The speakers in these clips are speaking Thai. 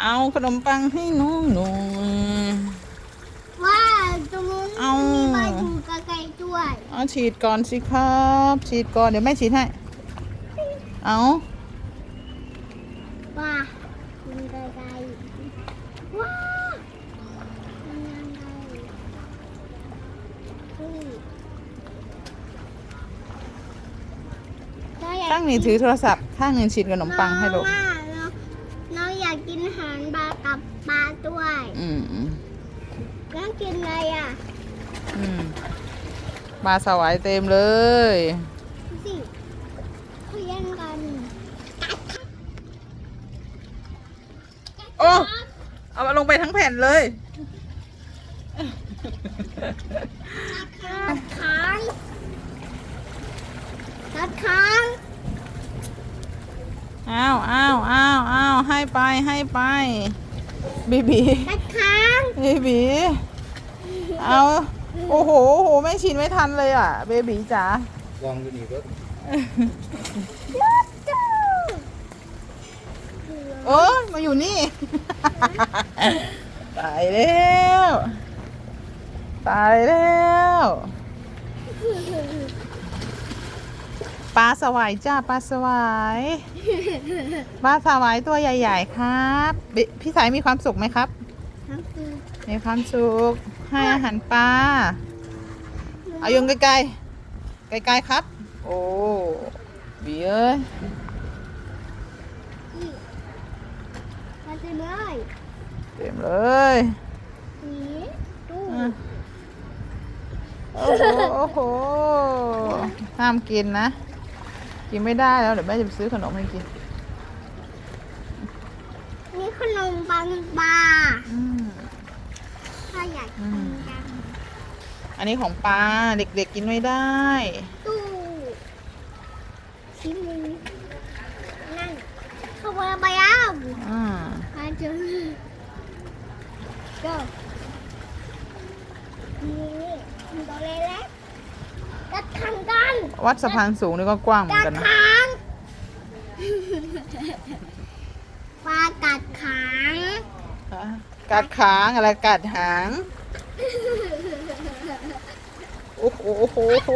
เอาขนมปังให้น้องหน่อยว่าตรงนู้นเอามีใบถูกระไกลด้วยเอาฉีดก่อนสิครับ ฉีดก่อนเดี๋ยวแม่ฉีดให้ เอาว่ามีกระไกลว้ามีอะไรเฮ้ยเราอยากข้างหนี้ถือโทรศัพท์ ข้างหนึ่งฉีดขนมปังให้ลูก กับปลาด้วยอืมอืมแล้วกินอะไรอะอืมปลาสวายเต็มเลยดูสิเขาแย่งกันโอ้เอามาลงไปทั้งแผ่นเลยตัดค้างตัดค้างอ้าวอ้าวอ้าวอ้าวให้ไปให้ไป บีบีตัดค้างบีบีเอาโอ้โหโอ้โหไม่ชินไม่ทันเลยอะเบบีจ๋าลองดูนี่ก็ลูกจูเออมาอยู่นี่ ตายแล้ว ตายแล้วปลาสวายจ้าปลาสวาย ปลาสวายตัวใหญ่ ๆ ครับบิพี่สายมีความสุขไหมครับทั้งคือมีความสุขให้อาหารปลาเอายงไกลๆไกลๆครับ โอ้บีเอ้ยอีมาจะเลยเต็มเลยนี่ดูอะโอ้โหโอ้โหห้ามกินนะ กินไม่ได้แล้วเดี๋ยวแม่จะไปซื้อขนมให้กิน นี่ขนมปังปลาอืม ถ้าอยากกินกันอันนี้ของปลาเด็กๆกินไม่ได้ ตู้ชิมนั่นขบวนไปอ้าวอ่ามาเจอก็นี่ตัวเล็กๆกัดขังกันวัดสะพานสูงนี่ก็กว้างเหมือนกันนะขังปลากัด ขังอะกัดขางอะไรกัดหาง โอ้โหโอ้โหโอ้โห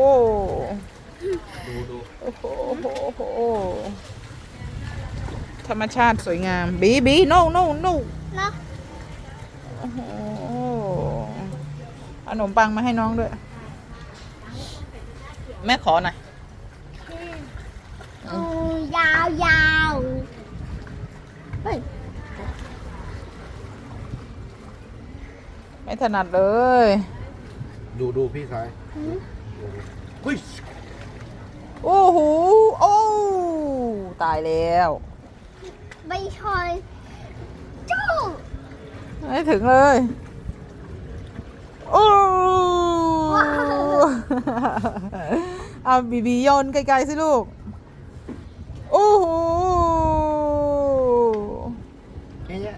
ดูดูโอ้โหโอ้โหโอ้โหธรรมชาติสวยงาม บีบี no no no เนาะโอ้โหเอาขนมปังมาให้น้องด้วย แม่ขอหน่อย เอายาวยาวๆเฮ้ย ไม่ถนัดเลย ดูดูพี่ชายหืมดูดูเฮ้ยโอ้โหโอ้ตายแล้วใบชอยจู้ไม่ถึงเลยโอ้ว้าวเอาบีบีโยนไกลๆสิลูกโอ้โห แค่เนี้ย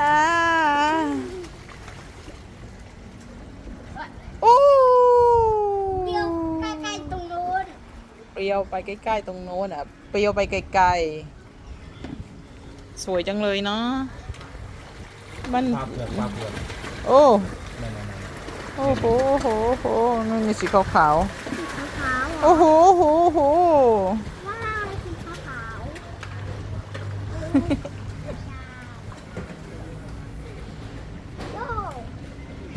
อ่าโอ้ เดียวใกล้ๆตรงนู้น เปรี ยวไปใกล้ ๆ ตรงโน้นอะเปรียวไปไกลๆ สวยจังเลยเนาะมันปลาเปลือกปลาเปลือกโอ้นั่นนั่นนั่นโอ้โหโอ้โหโอ้โหมันมีสีขาวสีขาวๆๆโอ้โหโอ้โหโอ้โหว้าวสีขาว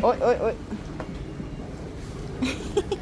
ๆโอ้โอ๊ยโอ๊ยโอ๊ยเบบี